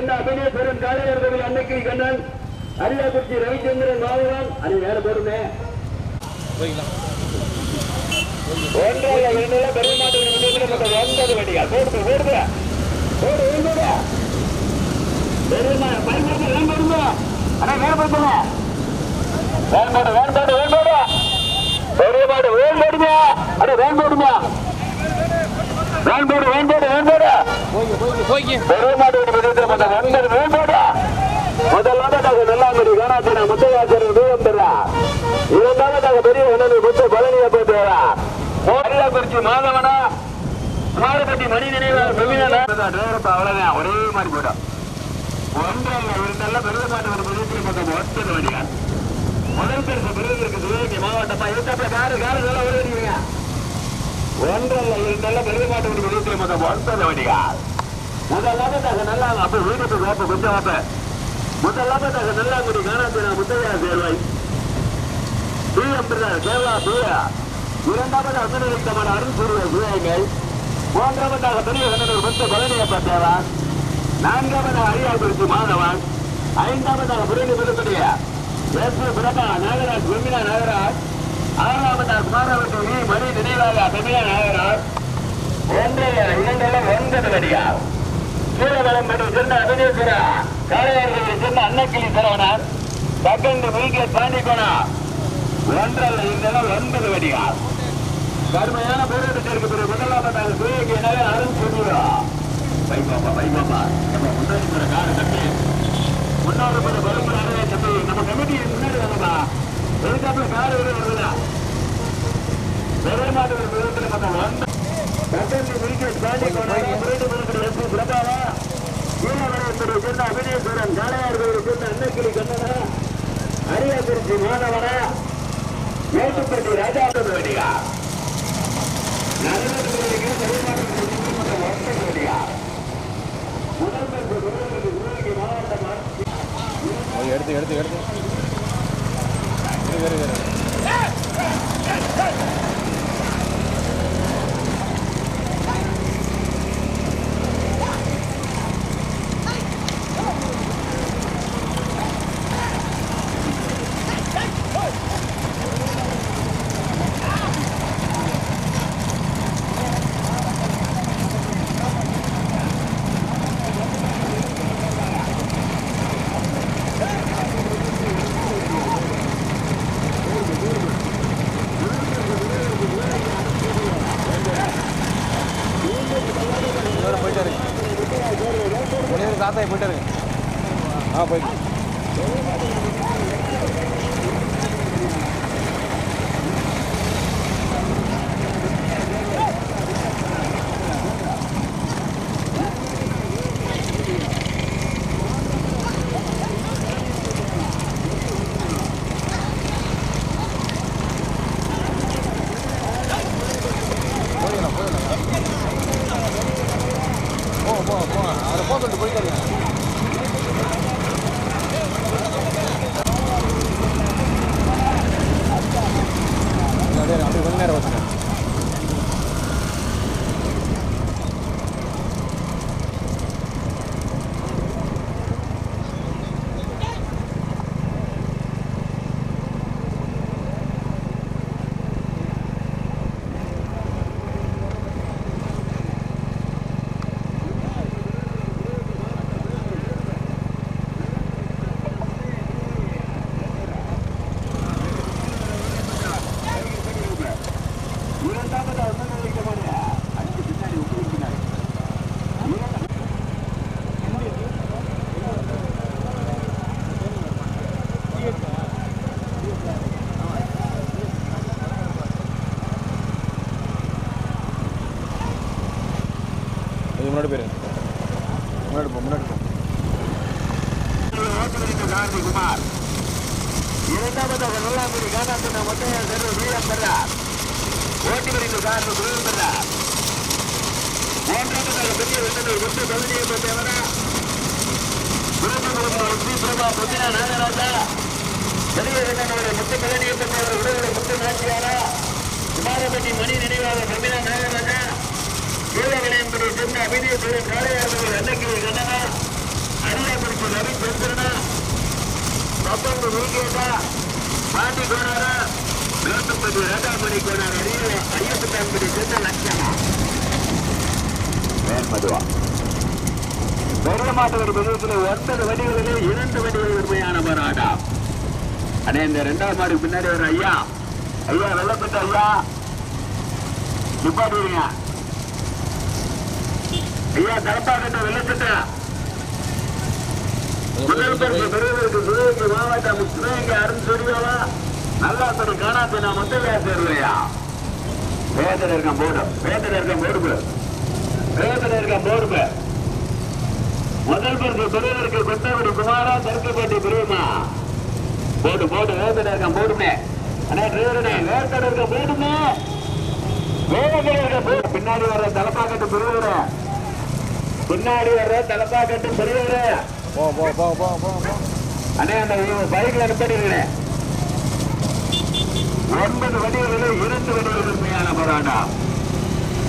கீழமணியம்படி அபிநேஸ்வரன் அபினேஸ்வரன் காளையர்கள் அன்னைக்கு கண்ணன் அரியாக்குறிச்சி ரவிச்சந்திரன் மாதவன் அது வேற போடுமே ஒன்றாக இரண்டுல பெருமாட்டு ஒன்பது வண்டிகள். போடுது போடுது போடு ஓடுது பெருமா பயன்படுத்த வேண்படுங்க அண்ணா வேண்படுத்துங்க வேண்பாடு வேண்பாடு வேண்பாடு பெரியமாடு வேண்பாடுங்க அட வேண்பாடுங்க வேண்பாடு வேண்பாடு வேண்பாடு. பெரியமாடு ஒன்பது வேண்பாடு முதலாவதாக நல்லாமணி காணாத்தின முத்தையாச்சரன் பெறா. இரண்டாவதாக பெரிய உணவு முத்து பழனியை போட்டு குறிச்சி மாதவனா மாறுபட்டி மணி நினைவாக டிரைவரப்பா அவ்வளவுதான். ஒரே மாதிரி போயிடும். ஒன்றாக ஒரு நல்ல பெரிய மாட்டு ஒரு பெரிய பக்கம் ஒன்பது வண்டிகள் முதல் பரிசு பெறுவதற்கு சிவகங்கை மாவட்டமா இருக்காப்புல காரு காரு நல்லா ஓடிடுவீங்க ஒன்றல்ல இரண்டல்ல பெரிய மாட்டு ஒரு பெரிய மொத்தம் ஒன்பது வண்டிகள் நல்லா அப்ப வீட்டுக்கு வேப்ப கொஞ்சம் வேப்ப. முதலாவதாக நல்லா முடி காணாத்தின முத்தையா சேர்வை. பிஎம் கேரளா பியா இரண்டாவது அசனமான அருண் சூரிய சிவகங்கை மூன்றாவதாக பெரிய கண்ணனூர் பத்து பழனியப்ப தேவன். நான்காவதாக அரியாபுரிச்சி மாதவன். ஐந்தாவதாக புரியலி விருப்படைய பிரபா நாகராஜ் வெம்பினா நாகராஜ். ஆறாவதார் குமாரவர்கள் வி மணி நினைவாக தமிழா நாகராஜ் ஒன்றைய இரண்டெல்லாம் ஒன்பது வடியார் சூரவளம்படி சென்ற அபிநேஸ்வரா காளையார்களில் சென்ற அன்னக்கிளி சரவணன் செகண்ட் வீக்கே பாண்டிகோணா ஒன்றல்ல இரண்டெல்லாம் ஒன்பது வடியார் கடுமையான போராட்டத்திற்கு பிறகு முதலாவதாக சுயகி எனவே அருள் சொல்லுவா வைபாப்பா வைபாப்பா நம்ம முன்னாடி போற காடு கட்டி முன்னாடி போற பருப்பு நிறைய நம்ம கமிட்டி முன்னாடி வாங்கப்பா எதுக்காப்புல காடு விட வருதுடா? பெரிய மாட்டு விதத்தில் மொத்தம் வந்து கட்டந்தி விரிகேட் கொண்டாடி முரட்டு மறுபடி எஸ் பிரபாவா கீழவரம்படி சேர்ந்த அபினேஸ்வரன் காளையார்களை சேர்ந்த அன்னக்கிளி கண்ணனா அரியாக்குறிச்சி மாதவனா மேட்டுப்பட்டி ராஜாபதி எடுத்து எடுத்து எடுத்து. るぐるぐる。Apa? குமாரபட்டி மணி நினைவாக பிரமினா நாகராஜா கீழவிளையன்படி சேர்ந்த அபிநய தொழில் காளையாளர்கள் வெள்ளக்கிரி கண்ணனா அரியாபுரிக்கு ரவி சந்திரனா பத்தொன்பது முருகேட்டா பாண்டி கோனாரா மேட்டுப்பட்டி ரேட்டாபடி கோனார் அரிய ஐயப்பட்டான்படி சேர்ந்த லட்சணா மேன்மதுவா. பெரிய மாட்டவர் பருவத்தில் ஒன்பது வண்டிகளிலே இரண்டு வண்டிகள் உண்மையான போராட்டம் அடே இந்த ரெண்டாவது மாடு பின்னாடி வர ஐயா. ஐயா வெள்ளப்பட்ட ஐயா. நிப்பாட்டுவீங்க ஐயா தலப்பாக்கட்ட வெள்ளப்பட்ட. முதல் பரிசு பெறுவதற்கு சிவகங்கை மாவட்டம் சிவகங்கை அருண் சொல்லியாவா நல்லா சொல்லி காணாத்து நான் மட்டும் பேசுறையா வேதனை இருக்கேன் போடு வேதனை இருக்கேன் போடுப்பு வேதனை இருக்கான் போடுப்பு முதல் பெறுவதற்கு கொத்தவடி குமாரா தெற்குப்பட்டி பிரிவுமா போடு போடு வேதனை இருக்கான் போடுமே. அண்ணா வேதனை இருக்க போடுமே. இருக்க போடு. பின்னாடி வர்ற தலப்பாக்கட்டு பெறுவர பின்னாடி வர்ற தலப்பாக்கட்டு பெறுவர போ போ போ போ போ போ. அண்ணே அந்த பைக்ல நிப்பாட்டிருக்கிறேன் ஒன்பது வண்டிகளில் இரண்டு வண்டிகள் உண்மையான போராட்டம்.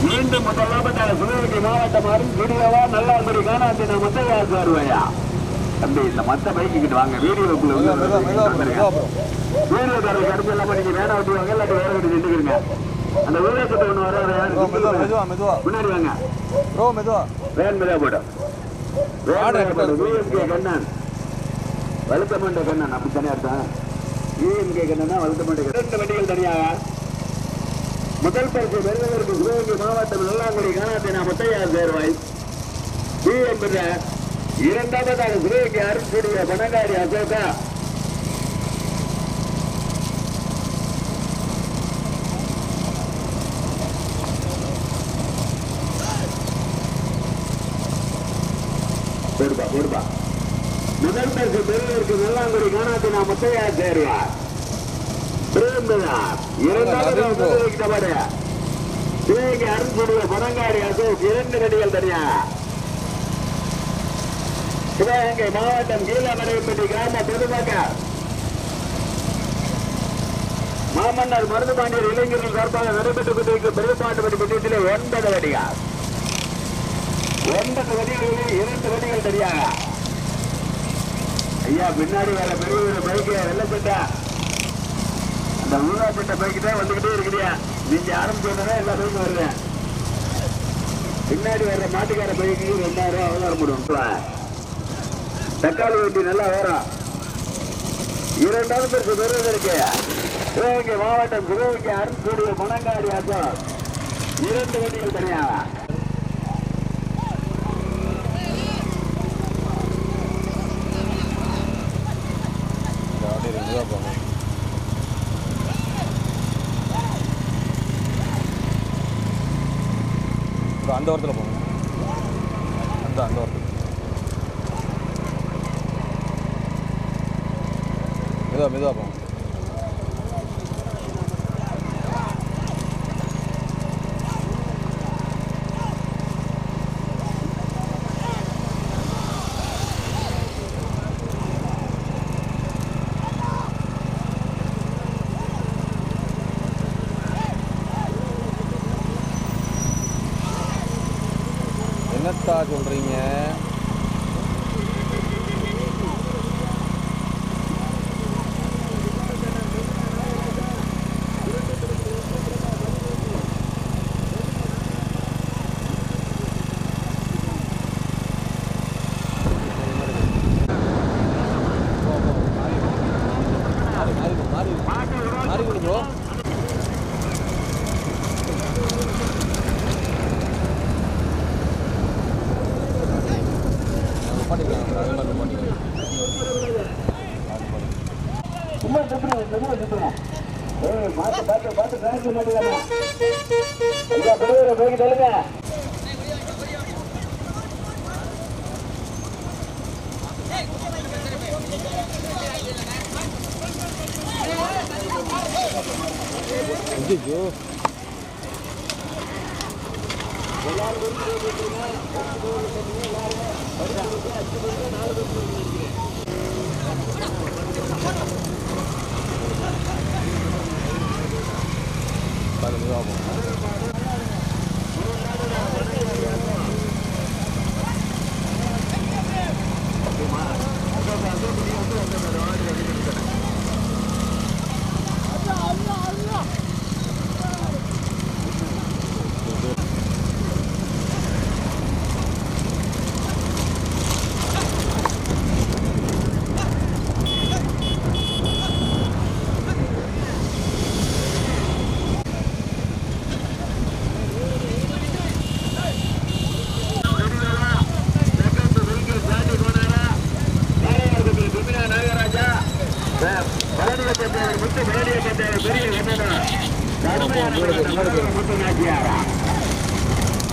மீண்டும் முதலாவதாக சிவகங்கை மாவட்டம் அருண் வீடியோவா நல்லாம்படி காணாத்தின முத்தையா சாருவையா தம்பி இந்த மத்த பைக்கு கிட்ட வாங்க. வீடியோக்குள்ள மெதுவா மெதுவா மெதுவா மெதுவா வீடியோ காரங்க கடைசி இல்லாம நீங்க வேணா விட்டு வாங்க. இல்லாட்டி வேற விட்டு நின்றுக்கிறீங்க அந்த கிட்ட ஒண்ணு வர மெதுவா மெதுவா மெதுவா. முன்னாடி வாங்க. ப்ரோ மெதுவா. வேன் மிதா போடும் கண்ணன். வழுத்தமண்ட கண்ணன். அப்படி தனியா இருக்கான் விஎம்கே கண்ணனா வழுத்தமண்ட கண்ணன். ரெண்டு வண்டிகள் தனியாக முதல் பரிசு பெறுவதற்கு சிவகங்கை மாவட்டம் வெள்ளாங்குடி காணாத்தினா முத்தையா சேர்வாய். விஎம் இரண்டாவதாக சிவகங்கை அரசுடைய பணக்காரி அசோகா. போடுப்பா போடுப்பா. முதல் பரிசு பெறுவதற்கு நல்லாங்குடி காணாத்தினா முத்தையார் சேர்வார் பிரேம்பதார் சிவகங்கை அருண்குடிய பணங்காரி அசோக் இரண்டு நடிகள் தனியா? சிவகங்கை மாவட்டம் கீழமலைப்பட்டி கிராம பொதுமக்கள் மாமன்னர் மருதுபாண்டியர் இளைஞர்கள் சார்பாக நடைபெற்றுக் கொண்டிருக்கும் பெருமாட்டுப்பட்டி பட்டியத்திலே ஒன்பது வடிகார் ஒன்பது வடிகளில் இரண்டு வடிகள் தெரியாக ஐயா பின்னாடி வர பெரிய ஒரு பைக்கு வெள்ளப்பட்ட. இந்த ஊராப்பட்ட பைக்கு தான் வந்துகிட்டே இருக்கிறியா நீங்க ஆரம்பிச்சோடனே எல்லா பைக்கும் வருவேன். பின்னாடி வர்ற மாட்டுக்கார பைக்கு ரெண்டாயிரம் அவதாரம் போடுவோம் தக்காளி வண்டி நல்லா வரும் இரண்டாவது பேருக்கு பெறுவதற்கு சிவகங்கை மாவட்டம் சிவகங்கை அருண்கூடிய மணங்காடி அசோக் இரண்டு வண்டிகள் தனியாக இந்த போங்க அந்த ஓரத்தில் போகணும் அந்த அந்த ஓரத்தில். மெதுவாக மெதுவாக போகணும் என்னத்தா சொல்கிறீங்க ஐயோ எல்லாரும் நாலு பேர் ஐயோ பாருங்க மெதுவா போங்க.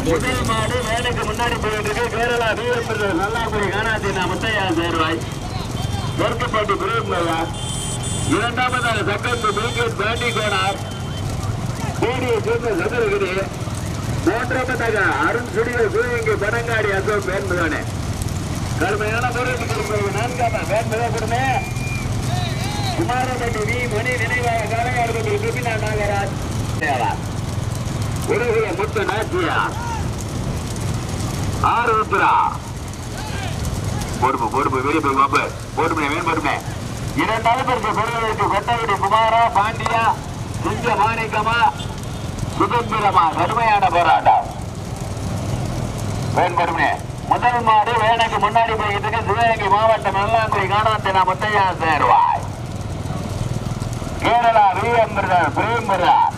முதல் மாடு வேலைக்கு முன்னாடி போயிட்டு இருக்கு கேரளா வீரப்பெருமாள் நல்லாக்குடி காணாத்தி நான் முத்தையா சேர்வாய். தெற்குப்பட்டி பிரேமல்லா இரண்டாவதாக சக்கரத்து பில்கேட் பேண்டி கோனார். கோடியை சேர்ந்த சதுரகிரி. மூன்றாவதாக அருண் சுடிய சிவகங்கை பனங்காடி அசோக் வேண்பதானே. கடுமையான பொருளுக்கு திரும்ப நான்காம வேண்பதா கொடுமே குமாரப்பட்டி வி மணி நினைவாக காலையாடுபட்டி சுபினா நாகராஜ். தேவா உலகிய முத்து நாச்சியா ஆறு உத்தரா பொறுப்பு பொறுப்பு. வெளியே போய் பாப்பு போடுமை மீன் போடுமை இரண்டாவது பரிசு பெறுவதற்கு கொட்டகுடி குமாரா பாண்டியா சிங்க மாணிக்கமா சுதந்திரமா கடுமையான போராட்டம். வேன் முதல் மாடு வேலைக்கு முன்னாடி போய்கிட்டு இருக்கு சிவகங்கை மாவட்டம் நல்லாங்குடி காணாத்தினா முத்தையா சேருவாய். கேரளா வீரம்பிரதர் பிரேம்பிரதர்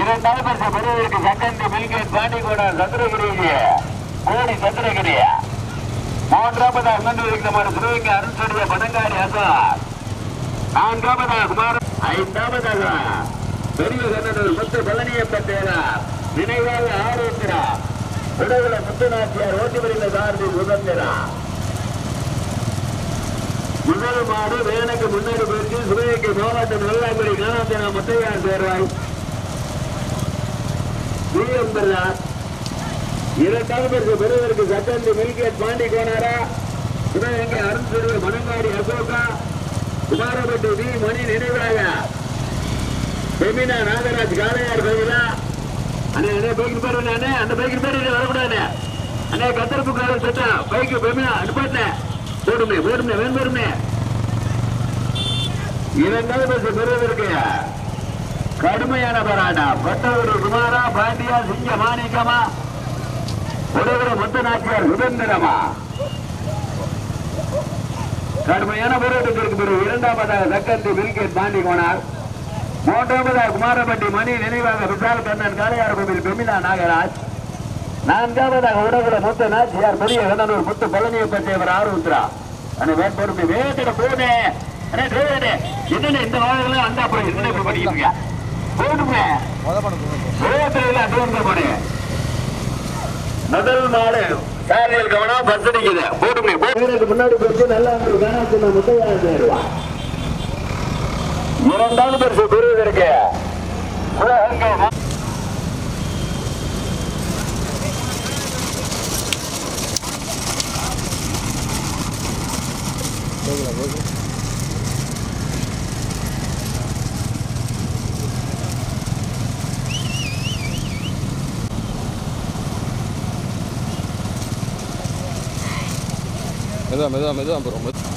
இரண்டாவது பரிசு பெறுவதற்கு செகண்ட் மில்கேட் பாண்டிகோடா சந்திரகிரி கோடி சந்திரகிரி மூன்றாவதாக அண்ணன் இருக்கிற சிவகங்கை அருண்சடிய பனங்காடி அசார். நான்காவதாக குமார் ஐந்தாவதாக பெரிய கண்ணனூர் முத்து பழனியப்பன் தேவார். நினைவாக ஆரோக்கிரா உடவுல முத்துநாச்சியார் ஓட்டி வருகிற சார்பு சுதந்திரா முதல் மாடு வேனுக்கு முன்னாடி போயிட்டு சிவகங்கை மாவட்டம் நல்லாங்குடி காணாத்தினா முத்தையார் சேர்வாய் வீரம்பர்தார் இரண்டாவது பரிசு பெறுவதற்கு சட்டந்து மில்கேட் பாண்டி கோனாரா சிவகங்கை அருண் சிறுவர் மணங்காடி அசோகா? குமாரப்பட்டு வி மணி நினைவாக. பெமினா நாகராஜ் காளையார் கோவிலா அண்ணே அண்ணே பைக்கு பேர் அண்ணே. அந்த பைக்கு பேர் வரக்கூடாது. அண்ணே கத்தரப்புக்காரர் சட்டா பைக்கு பெமினா அனுப்பாட்டே போடுமே போடுமே வேணும் போடுமே இரண்டாவது பரிசு பெறுவதற்கு கடுமையான போராட்டம் பட்டவரு குமாரா பாண்டியா சிங்க மாணிக்கமா உடவுற முத்து நாச்சியார் சுதந்திரமா? கடுமையான போராட்டத்திற்கு பிறகு இரண்டாவதாக தக்கந்தி மில்கேட் பாண்டி கோனார் மூன்றாவதாக குமாரப்பட்டி மணி நினைவாக விசால் கண்ணன் காளையார் கோவில் பெமிலா நாகராஜ். நான்காவதாக உடவுல முத்த நாச்சியார் பெரிய கண்ணனூர் முத்து பழனியப்பட்டேவர் ஆரூத்ரா. அண்ணே வேட்பொறுப்பு வேட்டிட போனே. அண்ணே டிரைவரே இந்த வாழலாம் அந்த அப்புறம் என்ன இப்படி பண்ணிட்டு முதல் மாடு சாரியல் கவனம் பஸ் அடிக்குது. போட்டுக்கு முன்னாடி போயிட்டு நல்லா இரண்டாவது பரிசு பெறுவதற்கு சிவகங்கை மெதுவாக மெதுவாக மெதுவாக போகிறோம்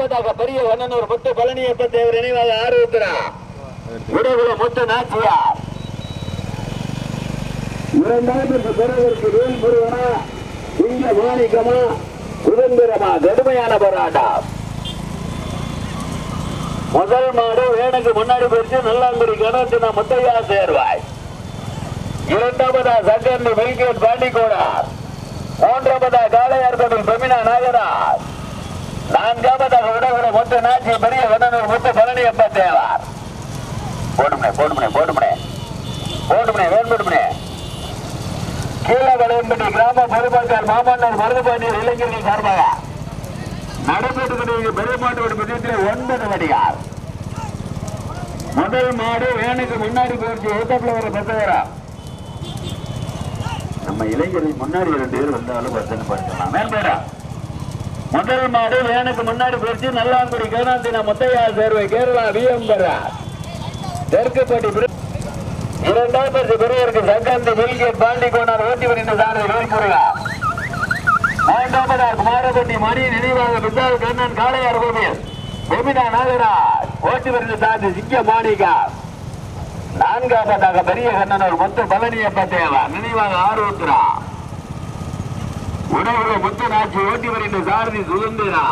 நான்காவதாக பெரிய வண்ணனூர் முத்து பழனியப்ப தேவர் நினைவாக ஆரோக்கியரா விடகுல முத்து நாச்சியார். இரண்டாயிரத்து பிறகு வேல் இங்க மாணிக்கமா சுதந்திரமா கடுமையான போராட்டம். முதல் மாடு வேணுக்கு முன்னாடி போயிடுச்சு நல்லாங்குடி கணத்தின முத்தையா சேர்வாய். இரண்டாவதா சங்கர் மில்கேட் பாண்டிகோடார் மூன்றாவதா காளையார்கோவில் பெமினா நாகராஜ். நான்காவதாக விடகுல மொத்த நாச்சி பெரிய வண்ணனூர் முத்து பழனியப்ப தேவார். போடுமனே போடுமனே போடுமனே. போடுமனே வேண்படுமனே கீழவளையம்பட்டி கிராம பொதுமக்கள் மாமன்னர் மருதுபாண்டியர் இளைஞர்கள் சார்பாக நடைபெற்று கொண்டிருக்கிற பெருமாட்டோட பட்சத்தில் ஒன்பது வடிகார் முதல் மாடு வேனுக்கு முன்னாடி போயிடுச்சு ஏத்தாப்புல வர பத்தவரா? நம்ம இளைஞர்கள் முன்னாடி இரண்டு பேர் வந்தாலும் பத்தனை பார்க்கலாம் மேம்பேடா முதல் மாடு வேனுக்கு முன்னாடி போயிடுச்சு நல்லாங்குடி கேனாந்தின முத்தையா சேர்வை கேரளா விஎம்பரா. தெற்குப்பட்டி பிரி- இரண்டாம் பரிசு பெரியவருக்கு சங்கந்தி வில்கேட் பாண்டி கோனார் ஓட்டி வருகின்ற சாரதி வேல்முருகா மூன்றாவதாக குமாரபட்டி மணி நினைவாக விசால் கண்ணன் காளையார் கோவில். பெமினா நாகராஜ். ஓட்டி வருகின்ற சாரதி சிங்க மாணிகா நான்காவதாக பெரிய கண்ணனூர் மொத்த பழனியப்ப தேவா நினைவாக ஆரோத்ரா. உணவுல முத்து நாச்சி ஓட்டி வருகின்ற சாரதி சுதந்திரா.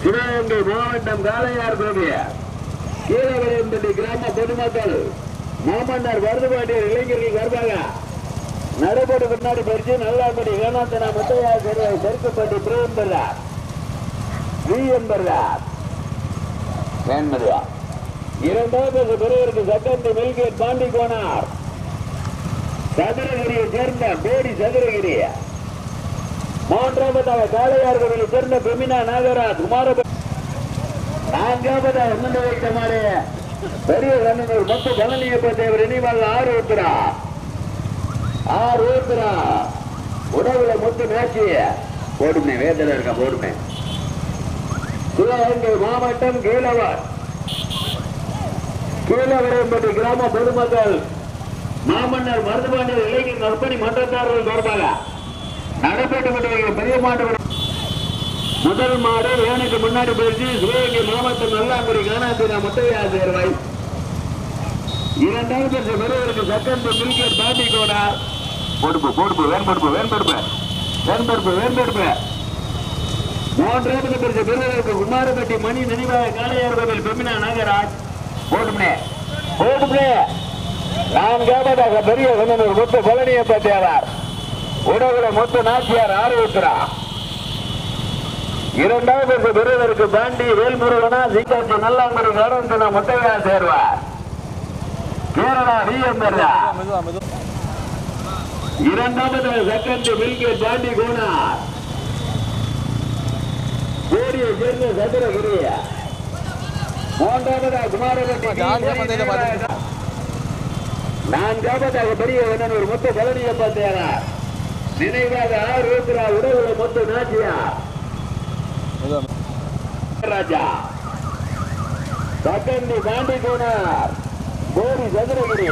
சிவகங்கை மாவட்டம் காளையார் கோவில். கீழவரையம்பட்டி கிராம பொதுமக்கள் மாமன்னர் வருதுபாட்டியர் இளைஞர்கள் வருவாங்க நடைபெற்று பின்னாடி பறிச்சு நல்லாம்படி வேணாத்தனா முத்தையா செருவை தெற்குப்பட்டி பிரேம்பர்றார் வீஎம்பர்றார் வேண்மதுவா இரண்டாவது பெரியவருக்கு சக்கந்தி மில்கேட் பாண்டி கோனார் சதுரகிரியை சேர்ந்த பேடி சதுரகிரி. மூன்றாவதாக காளையார்களை சேர்ந்த பெமினா நாகராஜ் குமார நான்காவதாக முன்ன வைத்த மாடு பெரிய கண்ணனூர் மொத்த பழனியப்ப தேவர் நினைவாக ஆறு ஊத்துரா ஆறு ஊத்துரா உணவுல முத்து மேட்சி போடுமே வேதல இருக்க போடுமே. சிவகங்கை மாவட்டம் கீழவர் கீழவர் என்பது கிராம பொதுமக்கள் மாமன்னர் மருதுபாண்டியர் இளைஞர் நற்பணி மன்றத்தார்கள் தொடர்பாக நடைபெற்று கொண்டிருக்கிற பெரிய மாட்டு முதல் மாடு வேனுக்கு முன்னாடி போயிடுச்சு. சிவகங்கை மாவட்டம் நல்லாங்குடி காணாத்தின முத்தையா சேர்வை இரண்டாவது பரிசு பெறுவதற்கு சக்கந்து மில்கர் பாண்டி கோடா. பொடுப்பு பொடுப்பு வேன்படுப்பு வேன்படுப்பு வேன்படுப்பு வேன்படுப்பு மூன்றாவது பரிசு பெறுவதற்கு குமாரப்பட்டி மணி நினைவாக காளையார் கோவில் பெமினா நாகராஜ். போட்டுமே போட்டுமே நான்காவதாக பெரிய கண்ணனூர் முத்து பழனியப்ப தேவார் உடவுல முத்து நாச்சியார் ஆரோக்கியரா இரண்டாவது பெறுவதற்கு பாண்டி வேல்முருகனா சீக்காட்சி நல்லாங்குடி கருந்தன முத்தையா சேர்வார். கேரளா விஎம்பர்தா இரண்டாவது செகண்ட் மில்கே பாண்டி கோனார் கோடியை சேர்ந்த சதுரகிரி மூன்றாவது குமாரபட்டி நான் காப்பாத்தாக பார்த்துட்டு. நான்காவதாக ஒரு மொத்த பலனிய தேரார் நினைவாக ஆறு ஊத்துரா உடவுல மொத்த நாட்டியா ராஜா. சக்கண்டி பாண்டி கோனார் கோரி சதுரகிரி.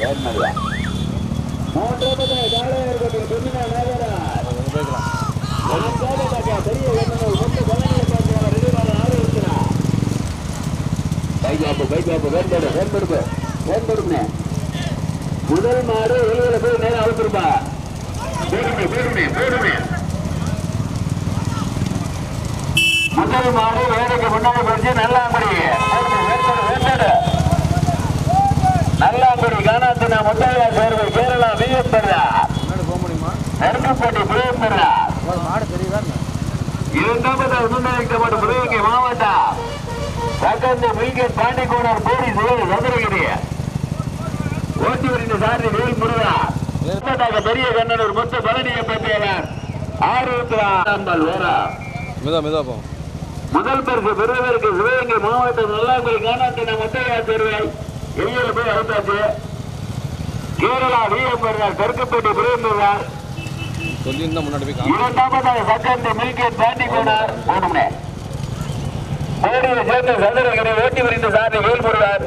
வேண்மதியா மூன்றாவது காளையர்கள் பெண்ணினா நாகராஜ். கொஞ்சம் போய்க்கலாம் நான்காவதாக பெரிய எண்ணங்கள் மொத்த பழனியப்ப தேரார் நினைவாக ஆறு கைகாப்பு கைகாப்பு வேண்படு வேண்படுப்பு வேண்படுமே முதல் மாடு வெளியில போய் நேரம் அழுத்திருப்பா போடுமே போடுமே போடுமே. முதல் மாடு வேலைக்கு முன்னாடி போடுமே, வேண்படு வேண்படு நல்லாங்குடி காணாத்தின முத்தையா சேர்வை. கேரளா முன்னாடி போக முடியுமா நெருக்கப்பட்டி தெரியுதா என்ன இரண்டாவது முன்னறிவிக்கப்பட்ட புதுவைக்கு மாவட்டம். சக்கந்த மில்கேட் பாண்டிகோணர் போடி சிவல் சதுரகிரி ஓட்டி வருகின்ற சாரதி வேல் முருகா. பெரிய கண்ணனூர் மொத்த பழனியை பற்றியவர். ஆரோக்கியம்பல் ஓரா மெதுவா மெதுவா போகும் முதல் பரிசு பெறுவதற்கு சிவகங்கை மாவட்டம் நல்லாங்குடி காணாத்தின முத்தையா தேர்வை போய் அழுத்தாச்சு கேரளா விஎம்பர்ஆர் கருக்கப்பட்டி பிரேம்பர்ஆர் சொல்லியிருந்தா முன்னாடி போய் காமி இரண்டாவதாக சக்கரத்தை மில்கேட் தாண்டி போனார். போடுமே மோடியை சேர்ந்த சதுரகிரி ஓட்டி வருகின்ற சாரதி வேல்முருகர்.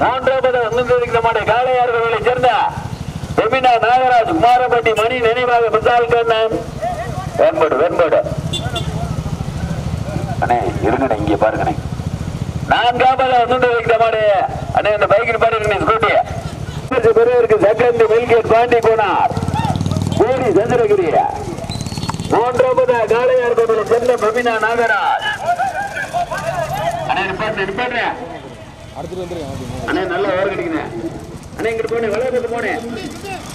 மூன்றாவது உணர்ந்திருக்கிற காளையார்களை சேர்ந்த பெமினா நாகராஜ் குமாரபட்டி மணி நினைவாக விசால் கண்ணன். வேண்பாடு வேண்பாடு. அண்ணே இருங்கண்ணே இங்கே பாருங்கண்ணே. நான்காவது சுண்டு வைக்கிற மாடு. அண்ணே இந்த பைக்கில் பாருங்க ஸ்கூட்டி. பெரியவருக்கு செகண்ட் வெல்கேட் பாண்டி போனார் கோடி சந்திரகிரி மூன்றாவது காளையார் கோவில் செல்ல பபினா நாகராஜ். அண்ணே நிப்பாட்டு நிப்பாட்டு அடுத்து வந்துருக்கேன் அண்ணே நல்லா ஓரம் கிடைக்குங்க அண்ணே இங்கிட்டு போனேன் வளர போட்டு போனேன்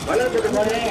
வளர போட்டு போனேன்